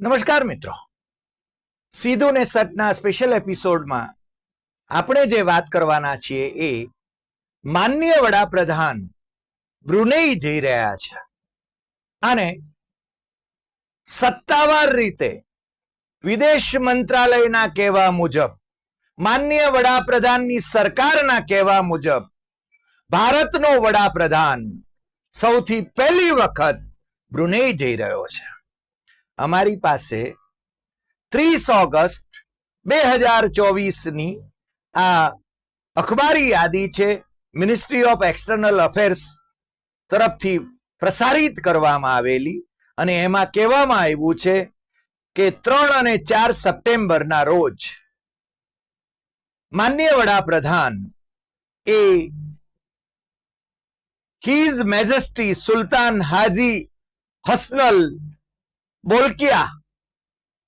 નમસ્કાર મિત્રો. સીધું ને સટના સ્પેશિયલ એપિસોડમાં આપણે જે વાત કરવાના છીએ એ માનનીય વડાપ્રધાન બ્રુનેઈ જઈ રહ્યા છે. અને સત્તાવાર રીતે વિદેશ મંત્રાલયના કહેવા મુજબ, માનનીય વડાપ્રધાનની સરકારના કહેવા મુજબ, ભારતનો વડાપ્રધાન સૌથી પહેલી વખત બ્રુનેઈ જઈ રહ્યો છે. અમારી પાસે ત્રીસ ઓગસ્ટ બે હજાર ચોવીસની આ અખબારી યાદી છે મિનિસ્ટ્રી ઓફ એક્સટર્નલ અફેર્સ તરફથી પ્રસારિત કરવામાં આવેલી અને એમાં કહેવામાં આવ્યું છે કે ત્રણ અને ચાર સપ્ટેમ્બરના રોજ માન્ય વડાપ્રધાન એ હિઝ મેજેસ્ટી સુલતાન હાજી હસનલ બોલકિયા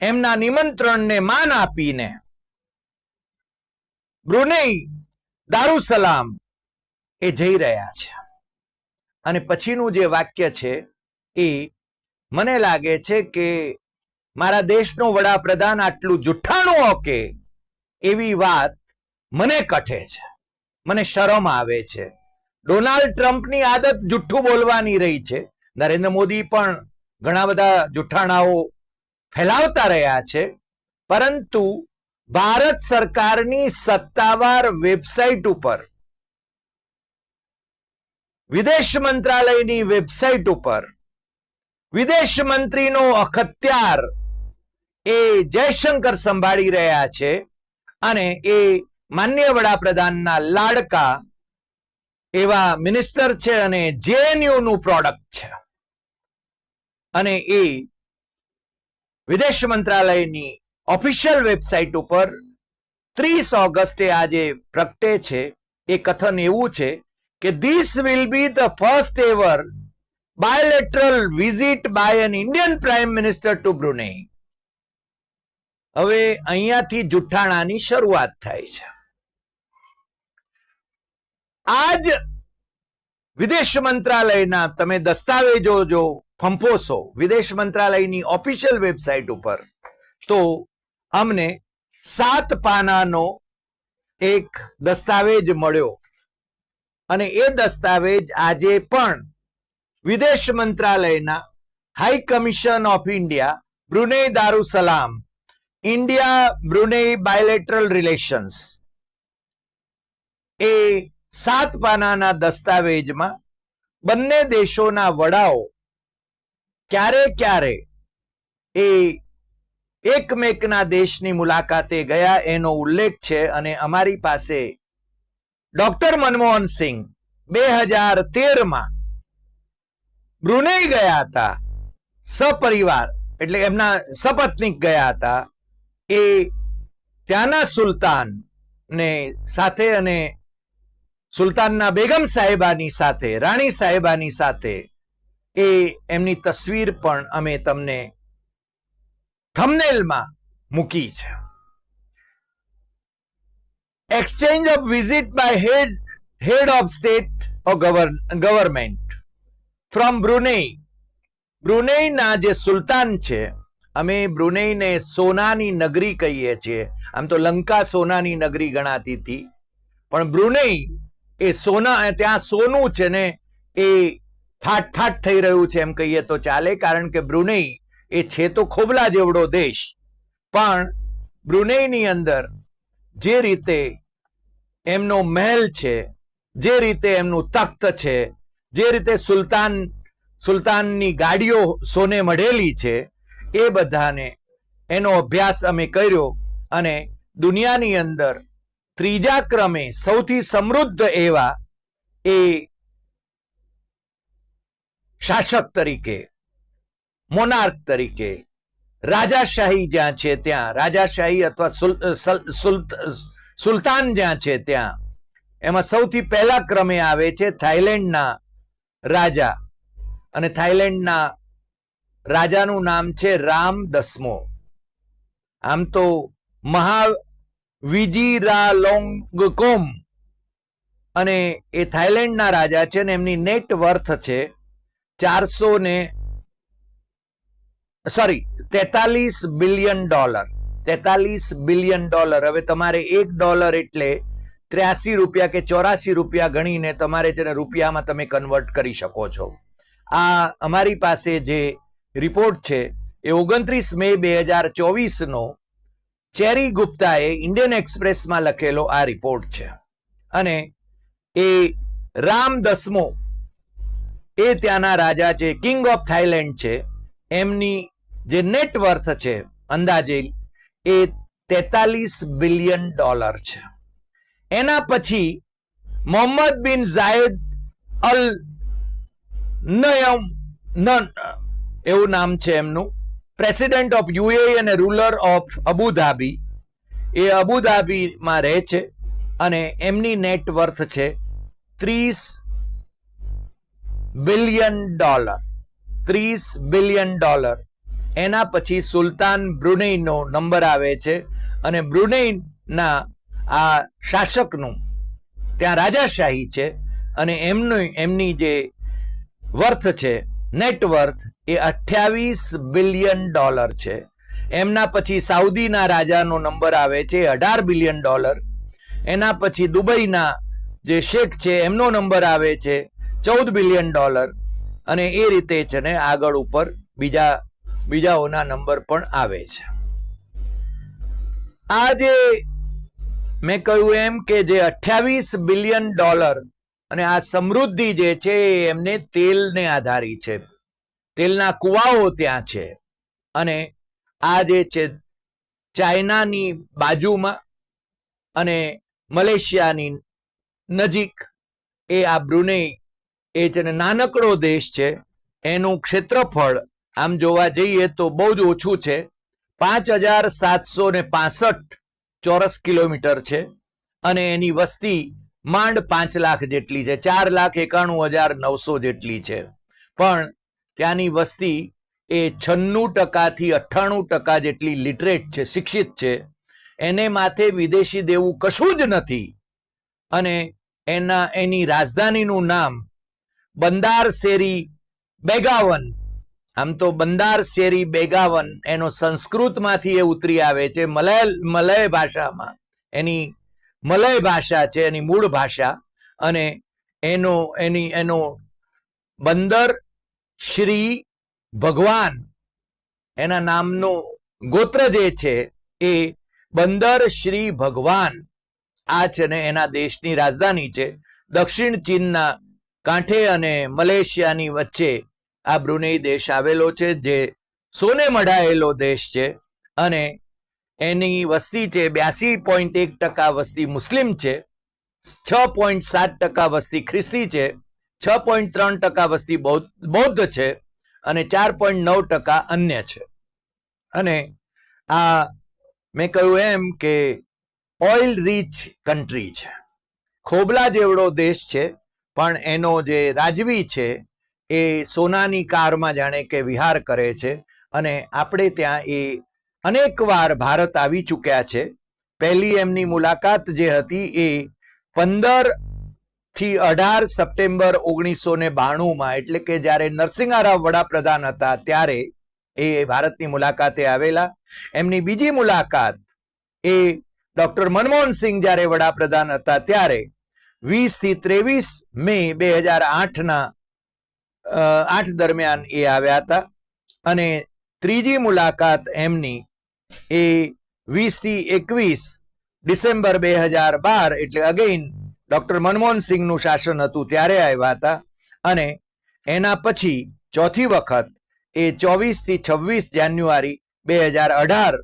એમના નિમંત્રણને માન આપીને. બ્રુનેઈ, દારૂસલામ. એ જઈ રહ્યા છે. અને પછીનું જે વાક્ય છે, એ મને લાગે છે કે મારા દેશનો વડાપ્રધાન આટલું જુઠ્ઠાણું ઓકે, એવી વાત મને કઠે છે. મને શરમ આવે છે. ડોનાલ્ડ ટ્રમ્પની આદત જુઠ્ઠું બોલવાની રહી છે. નરેન્દ્ર મોદી પણ ઘણા બધા જુઠ્ઠાણાઓ ફેલાવતા રહ્યા છે. પરંતુ ભારત સરકારની સત્તાવાર વેબસાઇટ ઉપર, વિદેશ મંત્રાલયની વેબસાઇટ ઉપર, વિદેશ મંત્રીનો અખત્યાર એ જયશંકર સંભાળી રહ્યા છે અને એ માન્ય વડાપ્રધાનના લાડકા એવા મિનિસ્ટર છે અને જેએનયુ નું પ્રોડક્ટ છે. અને એ વિદેશ મંત્રાલયની ઓફિશિયલ વેબસાઇટ ઉપર ત્રીસ ઓગસ્ટે આજે પ્રગટે છે. એ કથન એવું છે કે this will be the first ever bilateral visit by an Indian prime minister to Brunei હવે અહીંયાથી જુઠ્ઠાણાની શરૂઆત થાય છે. આજ વિદેશ મંત્રાલયના તમે દસ્તાવેજો જો ફંફોસો વિદેશ મંત્રાલયની ઓફિશિયલ વેબસાઇટ ઉપર. તો અમને સાત પાનાનો એક દસ્તાવેજ મળ્યો. અને એ દસ્તાવેજ આજે પણ વિદેશ મંત્રાલયના high commission of India Brunei Darussalam India Brunei bilateral relations એ સાત પાનાના દસ્તાવેજમાં બંને દેશોના વડાઓ ક્યારે ક્યારે એ એકમેકના દેશની મુલાકાતે ગયા એનો ઉલ્લેખ છે અને અમારી પાસે ડોક્ટર મનમોહન સિંહ બે હજાર તેરમાં બ્રુનેઈ ગયા હતા, સપરિવાર, એટલે એમના સપત્નિક ગયા હતા. એ ત્યાંના સુલતાન ને સાથે અને સુલતાનના બેગમ સાહેબાની સાથે, રાણી સાહેબાની સાથે એ એમની તસવીર પણ અમે તમને થમનેલમાં મૂકી છે. Exchange of visit by head head of state government from Brunei બ્રુનેઈના જે સુલતાન છે, અમે બ્રુનેઈને સોનાની નગરી કહીએ છીએ. આમ તો લંકા સોનાની નગરી ગણાતી હતી. પણ બ્રુનેઈ એ સોના, ત્યાં સોનું છે ને એ ફાટ ઠાઠ થઈ રહ્યું છે એમ કહીએ તો ચાલે, કારણ કે બ્રુનેઈ એ છે તો ખોબલા જેવડો દેશ. પણ બ્રુનેઈની અંદર જે રીતે એમનો મહેલ છે, જે રીતે એમનું તખ્ત છે, જે રીતે સુલતાન, સુલતાનની ગાડીઓ સોને મઢેલી છે, એ બધાને એનો અભ્યાસ અમે કર્યો અને દુનિયાની અંદર ત્રીજા ક્રમે સૌથી સમૃદ્ધ એવા એ શાસક તરીકે મોનાર્ક તરીકે, રાજાશાહી જ્યાં છે ત્યાં, રાજાશાહી અથવા સુલ- સલ- સુલ- સુલતાન જ્યાં છે ત્યાં, એમાં સૌથી પહેલા ક્રમે આવે છે થાઈલેન્ડના રાજા. અને થાઈલેન્ડના રાજાનું નામ છે રામ દસમો. આમ તો મહા વિજીરાલોંગકોમ અને એ થાઈલેન્ડના રાજા છે ને એમની નેટ વર્થ છે ચારસો ને સોરી તેતાલીસ બિલિયન ડોલર. તેતાલીસ બિલિયન ડોલર. હવે તમારે એક ડોલર એટલે ત્ર્યાસી રૂપિયા કે ચોરાસી રૂપિયા ગણીને તમારે જેને રૂપિયામાં તમે કન્વર્ટ કરી શકો છો. આ અમારી પાસે જે રિપોર્ટ છે એ ઓગણત્રીસ મે બે હજાર ચોવીસનો ચેરી ગુપ્તાએ ઇન્ડિયન એક્સપ્રેસમાં લખેલો આ રિપોર્ટ છે. અને એ રામ દસમો એ ત્યાંના રાજા છે કિંગ ઓફ થાઈલેન્ડ છે. એમની જે નેટવર્થ છે, અંદાજે એ તેતાલીસ બિલિયન ડોલર છે. એના પછી મોહમ્મદ બિન ઝાયદ અલ નયમ એવું નામ છે એમનું. પ્રેસિડેન્ટ ઓફ યુએ અને રૂલર ઓફ અબુધાબી એ અબુધાબીમાં રહે છે અને એમની નેટવર્થ છે ત્રીસ બિલિયન ડોલર ત્રીસ બિલિયન ડોલર એના પછી સુલતાન બ્રુનેઈનો નંબર આવે છે. અને બ્રુનેઈના આ શાસકનું ત્યાં રાજાશાહી છે. અને એમનું, એમની જે વર્થ છે નેટવર્થ એ અઠ્યાવીસ બિલિયન ડોલર છે. એમના પછી સાઉદીના રાજાનો નંબર આવે છે, અઢાર બિલિયન ડોલર એના પછી દુબઈના જે શેખ છે, એમનો નંબર આવે છે. ચૌદ બિલિયન ડોલર અને એ રીતે છે ને આગળ ઉપર બીજા, બીજાઓના નંબર પણ આવે છે. આ જે મેં કહ્યું એમ કે જે અઠ્યાવીસ બિલિયન ડોલર અને આ સમૃદ્ધિ જે છે એમને તેલને આધારી છે. તેલના કુવાઓ ત્યાં છે. અને આ જે છે ચાઇનાની બાજુમાં અને મલેશિયાની નજીક એ આ બ્રુનેઈ એ છે ને નાનકડો દેશ છે, એનું ક્ષેત્રફળ આમ જોવા જઈએ તો બહુ જ ઓછું છે. પાંચ હજાર સાતસો ને પાસઠ ચોરસ કિલોમીટર છે અને એની વસ્તી માંડ પાંચ લાખ જેટલી છે, ચાર લાખ એકાણું હજાર નવસો જેટલી છે. પણ ત્યાંની વસ્તી એ છન્નું ટકાથી અઠ્ઠાણું ટકા જેટલી લિટરેટ છે, શિક્ષિત છે. એને માથે વિદેશી દેવું કશું જ નથી. અને એના, એની રાજધાનીનું નામ બંદાર શેરી બેગાવન. આમ તો બંદાર શેરી બેગાવન એનો સંસ્કૃતમાંથી એ ઉતરી આવે છે મલય મલય ભાષામાં. એની મલય ભાષા છે, એની મૂળ ભાષા. અને એનો, એની, એનો બંદર શ્રી ભગવાન. એના નામનો ગોત્ર જે છે એ બંદર શ્રી ભગવાન. આ છે ને એના દેશની રાજધાની છે. દક્ષિણ ચીનના કાંઠે અને મલેશિયાની વચ્ચે આ બ્રુનેઈ દેશ આવેલો છે, જે સોને મઢાયેલો દેશ છે અને એની વસ્તી છે બ્યાસી પોઈન્ટ એક ટકા વસ્તી મુસ્લિમ છે, છ પોઈન્ટ સાત ટકા વસ્તી ખ્રિસ્તી છે, છ પોઈન્ટ ત્રણ ટકા વસ્તી બૌદ્ધ છે અને ચાર પોઈન્ટ નવ ટકા અન્ય છે. અને આ મેં કહ્યું એમ કે ઓઇલ રીચ કન્ટ્રી છે. ખોબલા જેવડો દેશ છે પણ એનો જે રાજવી છે, એ સોનાની કારમાં જાણે કે વિહાર કરે છે અને આપણે ત્યાં એ અનેક વાર ભારત આવી ચૂક્યા છે. પહેલી એમની મુલાકાત જે હતી એ પંદરથી અઢાર સપ્ટેમ્બર ઓગણીસો ને બાણુંમાં, એટલે કે જ્યારે નરસિંહારાવ વડાપ્રધાન હતા ત્યારે એ ભારતની મુલાકાતે આવેલા. એમની બીજી મુલાકાત એ ડોક્ટર મનમોહન સિંહ જ્યારે વડાપ્રધાન હતા ત્યારે વીસથી ત્રેવીસ મે બે હજાર આઠના આઠ દરમિયાન એ આવ્યા હતા. અને ત્રીજી મુલાકાત એમની એ વીસથી એકવીસ ડિસેમ્બર બે હજાર બાર, એટલે અગેઇન ડોક્ટર મનમોહન સિંહનું શાસન હતું ત્યારે આવ્યા હતા. અને એના પછી ચોથી વખત એ ચોવીસથી છવ્વીસ જાન્યુઆરી બે હજાર અઢાર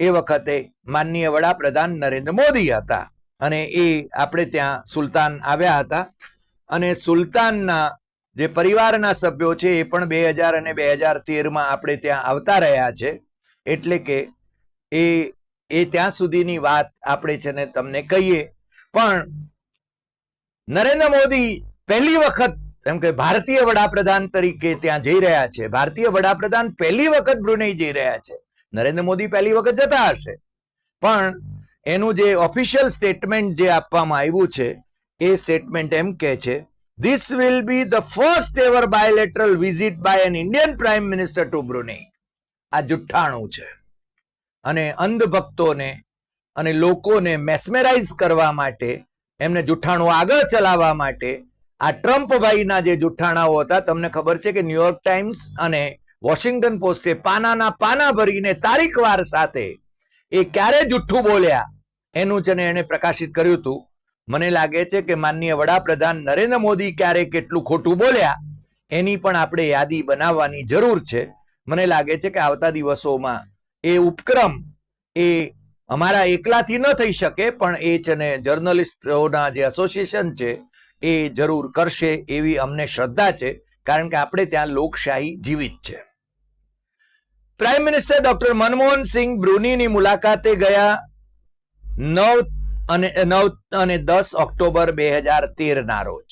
એ વખતે માનનીય વડાપ્રધાન નરેન્દ્ર મોદી હતા. અને એ આપણે ત્યાં સુલતાન આવ્યા હતા. અને સુલતાનના જે પરિવારના સભ્યો છે એ પણ બે હજાર અને બે હજાર તેરમાં આપણે ત્યાં આવતા રહ્યા છે. એટલે કે એ એ ત્યાં સુધીની વાત આપણે છે ને તમને કહીએ. પણ નરેન્દ્ર મોદી પહેલી વખત, એમ કે ભારતીય વડાપ્રધાન તરીકે ત્યાં જઈ રહ્યા છે. ભારતીય વડાપ્રધાન પહેલી વખત બ્રુનેઈ જઈ રહ્યા છે. નરેન્દ્ર મોદી પહેલી વખત જતા હશે. પણ એનું જે ઓફિશિયલ સ્ટેટમેન્ટ જે આપવામાં આવ્યું છે, એ સ્ટેટમેન્ટ એમ કહે છે this will be the first ever bilateral visit by an Indian prime minister to Brunei આ જુઠ્ઠાણું છે. અને અંધભક્તોને અને લોકોને મેસ્મેરાઇઝ કરવા માટે, એમને જુઠ્ઠાણું આગળ ચલાવવા માટે, આ ટ્રમ્પ ભાઈના જે જુઠ્ઠાણાઓ હતા, તમને ખબર છે કે ન્યુયોર્ક ટાઈમ્સ અને વોશિંગ્ટન પોસ્ટે પાનાના પાના ભરીને તારીખવાર સાથે એ ક્યારે જુઠ્ઠું બોલ્યા? એનું છે ને એને પ્રકાશિત કર્યું હતું. મને લાગે છે કે માનનીય વડાપ્રધાન નરેન્દ્ર મોદી ક્યારે કેટલું ખોટું બોલ્યા? એની પણ આપણે યાદી બનાવવાની જરૂર છે. મને લાગે છે કે આવતા દિવસોમાં એ ઉપક્રમ એ અમારા એકલાથી ન થઈ શકે, પણ એ છે ને જર્નલિસ્ટોના જે એસોસિએશન છે એ જરૂર કરશે એવી અમને શ્રદ્ધા છે, કારણ કે આપણે ત્યાં લોકશાહી જીવિત છે. Prime minister doctor Manmohan Singh બ્રુનીની મુલાકાતે ગયા નવ અને નવ અને દસ ઓક્ટોબર બે હજાર તેર ના રોજ.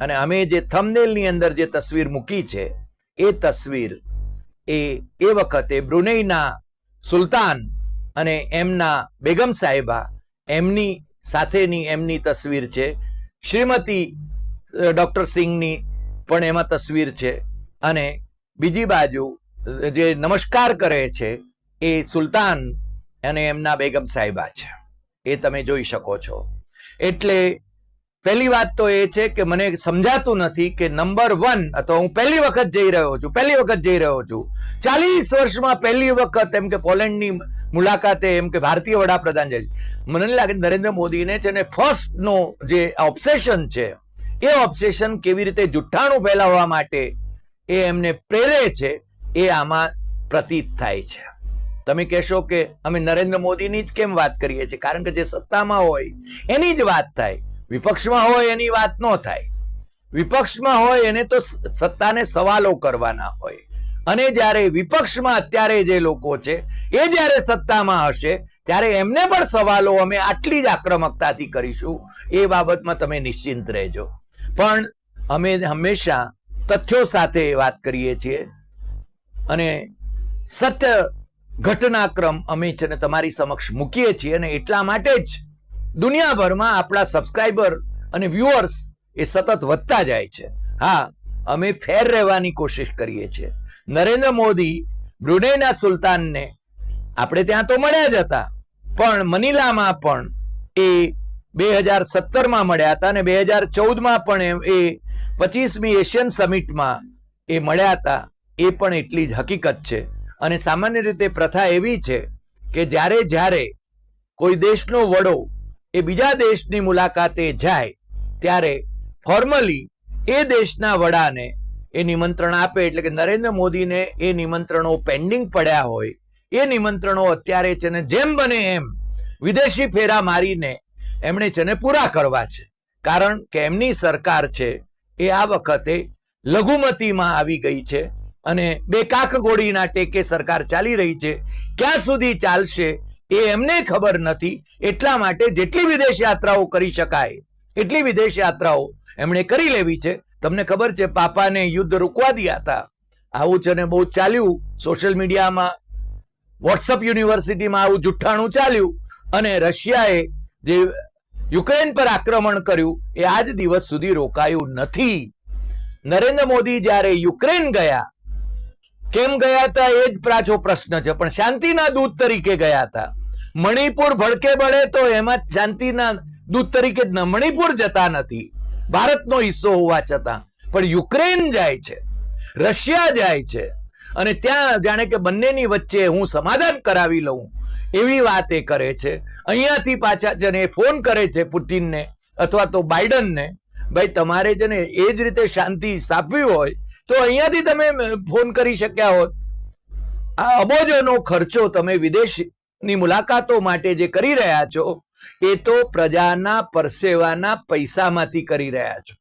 અને અમે જે થંબનેલની અંદર જે તસવીર મૂકી છે, એ તસવીર એ એ વખતે બ્રુનેઈના સુલતાન અને એમના બેગમ સાહેબા એમની સાથેની એમની તસવીર છે. શ્રીમતી ડોક્ટર સિંહની પણ એમાં તસવીર છે. અને બીજી બાજુ જે નમસ્કાર કરે છે, એ સુલતાન અને એમના બેગમ સાહેબા છે. એ તમે જોઈ શકો છો. એટલે પહેલી વાત તો એ છે કે મને સમજાતું નથી કે નંબર વન, અથવા હું પહેલી વખત જઈ રહ્યો છું, પહેલી વખત જઈ રહ્યો છું. ચાલીસ વર્ષમાં પહેલી વખત એમ કે પોલેન્ડની મુલાકાતે એમ કે ભારતીય વડાપ્રધાન જાય. મને લાગે નરેન્દ્ર મોદીને છે ને ફર્સ્ટ નો જે ઓબ્સેશન છે, એ ઓબ્સેશન કેવી રીતે જુઠ્ઠાણું ફેલાવવા માટે એ એમને પ્રેરે છે. એ આમાં પ્રતીત થાય છે. તમે કહેશો કે અમે નરેન્દ્ર મોદીની જ કેમ વાત કરીએ છીએ? કારણ કે જે સત્તામાં હોય, એની જ વાત થાય. વિપક્ષમાં હોય, એની વાત ન થાય. વિપક્ષમાં હોય, એને તો સત્તાને સવાલો કરવાના હોય. અને જ્યારે વિપક્ષમાં અત્યારે જે લોકો છે, એ જ્યારે સત્તામાં હશે, ત્યારે એમને પણ સવાલો અમે આટલી જ આક્રમકતાથી કરીશું, એ બાબતમાં તમે નિશ્ચિંત રહેજો. પણ અમે હંમેશા તથ્યો સાથે વાત કરીએ છીએ અને સત્ય ઘટનાક્રમ અમે છે ને તમારી સમક્ષ મૂકીએ છીએ અને એટલા માટે જ દુનિયાભરમાં આપણા સબસ્ક્રાઈબર અને વ્યુઅર્સ એ સતત વધતા જાય છે. હા, અમે ફેર રહેવાની કોશિશ કરીએ છીએ. નરેન્દ્ર મોદી બ્રુનેના સુલતાનને આપણે ત્યાં તો મળ્યા જ હતા, પણ મનીલામાં પણ એ બે હજાર સત્તરમાં મળ્યા હતા અને બે હજાર ચૌદમાં પણ એ પચીસમી એશિયન સમિટમાં એ મળ્યા હતા. એ પણ એટલી જ હકીકત છે. અને સામાન્ય રીતે પ્રથા એવી છે કે જ્યારે જ્યારે કોઈ દેશનો વડો એ બીજા દેશની મુલાકાતે જાય, ત્યારે ફોર્મલી એ દેશના વડાને એ નિમંત્રણ આપે, એટલે કે નરેન્દ્ર મોદીને એ નિમંત્રણો પેન્ડિંગ પડ્યા હોય, એ નિમંત્રણો અત્યારે છે ને જેમ બને એમ વિદેશી ફેરા મારીને એમણે છે ને પૂરા કરવા છે. કારણ કે એમની સરકાર છે એ આ વખતે લઘુમતીમાં આવી ગઈ છે. અને બે કાખ ગોળીના ટેકે સરકાર ચાલી રહી છે. ક્યાં સુધી ચાલશે એ એમને ખબર નથી. એટલા માટે જેટલી વિદેશ યાત્રાઓ કરી શકાય, એટલી વિદેશ યાત્રાઓ એમણે કરી લેવી છે. તમને ખબર છે પાપાને યુદ્ધ રોકવા દીયા હતા. આવું છે ને બહુ ચાલ્યું. સોશિયલ મીડિયામાં, વોટ્સઅપ યુનિવર્સિટીમાં આવું જુઠ્ઠાણું ચાલ્યું. અને રશિયાએ જે યુક્રેન પર આક્રમણ કર્યું, એ આજ દિવસ સુધી રોકાયું નથી. નરેન્દ્ર મોદી જ્યારે યુક્રેન ગયા કેમ ગયા હતા એ જ પ્રાચો પ્રશ્ન છે. પણ શાંતિના દૂત તરીકે ગયા હતા. મણિપુર ભડકે બળે તો એમાં શાંતિના દૂત તરીકે જ મણિપુર જતા નથી. ભારતનો હિસ્સો હોવા છતાં. પણ યુક્રેન જાય છે. રશિયા જાય છે. અને ત્યાં જાણે કે બંનેની વચ્ચે હું સમાધાન કરાવી લઉં. એવી વાત એ કરે છે. અહીંયાથી પાછા જેને ફોન કરે છે પુતિનને અથવા તો બાઇડનને, ભાઈ, તમારે છે ને એ જ રીતે શાંતિ સ્થાપવી હોય તો અહીંયાથી તમે ફોન કરી શક્યા હોત. આ અબોજોનો ખર્ચો તમે વિદેશની મુલાકાતો માટે જે કરી રહ્યા છો, એ તો પ્રજાના પરસેવાના પૈસામાંથી કરી રહ્યા છો.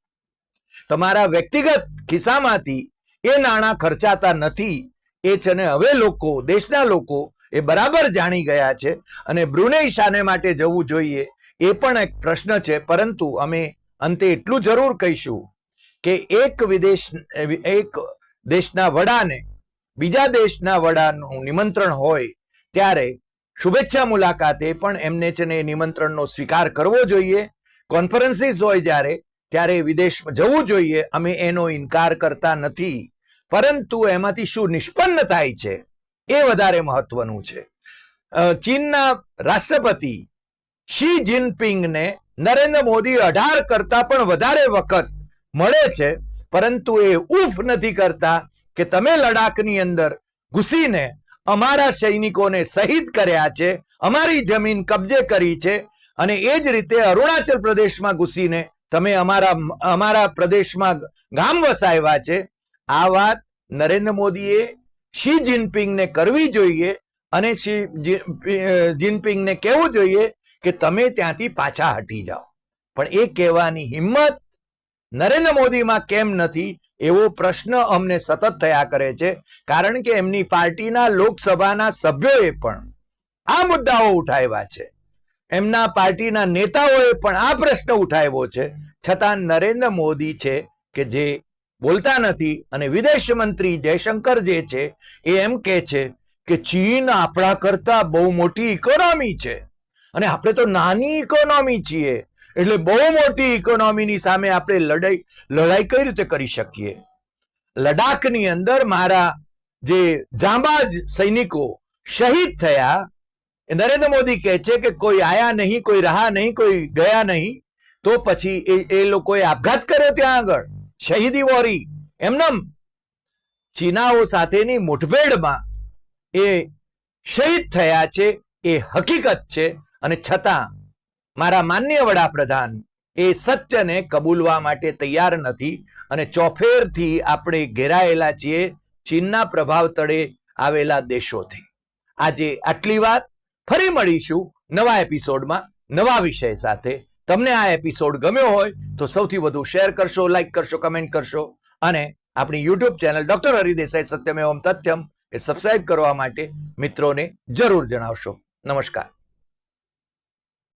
તમારા વ્યક્તિગત ખિસ્સામાંથી એ નાણાં ખર્ચાતા નથી. એ છે ને હવે લોકો, દેશના લોકો, એ બરાબર જાણી ગયા છે અને બ્રુને શાને માટે જવું જોઈએ, એ પણ એક પ્રશ્ન છે. પરંતુ અમે અંતે એટલું જરૂર કહીશું કે એક વિદેશ, એક દેશના વડાને, બીજા દેશના વડાનું નિમંત્રણ હોય ત્યારે શુભેચ્છા મુલાકાતે પણ એમને છે ને નિમંત્રણનો સ્વીકાર કરવો જોઈએ. કોન્ફરન્સીસ હોય જ્યારે, ત્યારે વિદેશ જવું જોઈએ. અમે એનો ઇનકાર કરતા નથી. પરંતુ એમાંથી શું નિષ્પન્ન થાય છે એ વધારે મહત્વનું છે. ચીનના રાષ્ટ્રપતિ શી જિનપિંગને નરેન્દ્ર મોદી અઢાર કરતા પણ વધારે વખત મળે છે, પરંતુ એ ઉફ નથી કરતા કે તમે લડાખની અંદર ઘૂસીને અમારા સૈનિકોને શહીદ કર્યા છે, અમારી જમીન કબજે કરી છે અને એ જ રીતે અરુણાચલ પ્રદેશમાં ઘૂસીને તમે અમારા અમારા પ્રદેશમાં ગામ વસાવ્યા છે. આ વાત નરેન્દ્ર મોદીએ શી જિનપિંગને કરવી જોઈએ અને શી જિનપિંગને કહેવું જોઈએ કે તમે ત્યાંથી પાછા હટી જાઓ. પણ એ કહેવાની હિંમત નરેન્દ્ર મોદીમાં કેમ નથી એવો પ્રશ્ન અમને સતત થયા કરે છે, કારણ કે એમની પાર્ટીના લોકસભાના સભ્યોએ પણ આ મુદ્દાઓ ઉઠાવ્યા છે. એમના પાર્ટીના નેતાઓએ પણ આ પ્રશ્ન ઉઠાવ્યો છે. છતાં નરેન્દ્ર મોદી છે કે જે બોલતા નથી અને વિદેશ મંત્રી જયશંકર જે છે એ એમ કે છે કે ચીન આપણા કરતા બહુ મોટી ઇકોનોમી છે. અને આપણે તો નાની ઇકોનોમી છીએ. એટલે બહુ મોટી ઇકોનોમીની સામે આપણે લડાઈ લડાઈ કઈ રીતે કરી શકીએ? લડાખની અંદર મારા જે જાંબાજ સૈનિકો શહીદ થયા નરેન્દ્ર મોદી કહે છે કે કોઈ આયા નહીં, કોઈ રહા નહીં, કોઈ ગયા નહીં, તો પછી એ એ લોકોએ આપઘાત કર્યો ત્યાં આગળ. શહીદી વોરી. એમનેમ ચીનાઓ સાથેની મુઠભેડમાં એ શહીદ થયા છે, એ હકીકત છે, અને છતાં મારા માન્ય વડાપ્રધાન, એ સત્યને કબૂલવા માટે તૈયાર નથી અને ચોફેરથી આપણે ઘેરાયેલા છીએ ચીનના પ્રભાવ તળે આવેલા દેશોથી. આજે આટલી વાત, ફરી મળીશું નવા એપિસોડમાં નવા વિષય સાથે. તમને આ એપિસોડ ગમ્યો હોય તો સૌથી વધુ શેર કરશો, લાઈક કરશો, કમેન્ટ કરશો અને આપણી યુટ્યુબ ચેનલ ડોક્ટર હરિદેસાઈ સત્યમ એવમ તથ્યમ એ સબસ્ક્રાઇબ કરવા માટે મિત્રોને જરૂર જણાવશો. નમસ્કાર.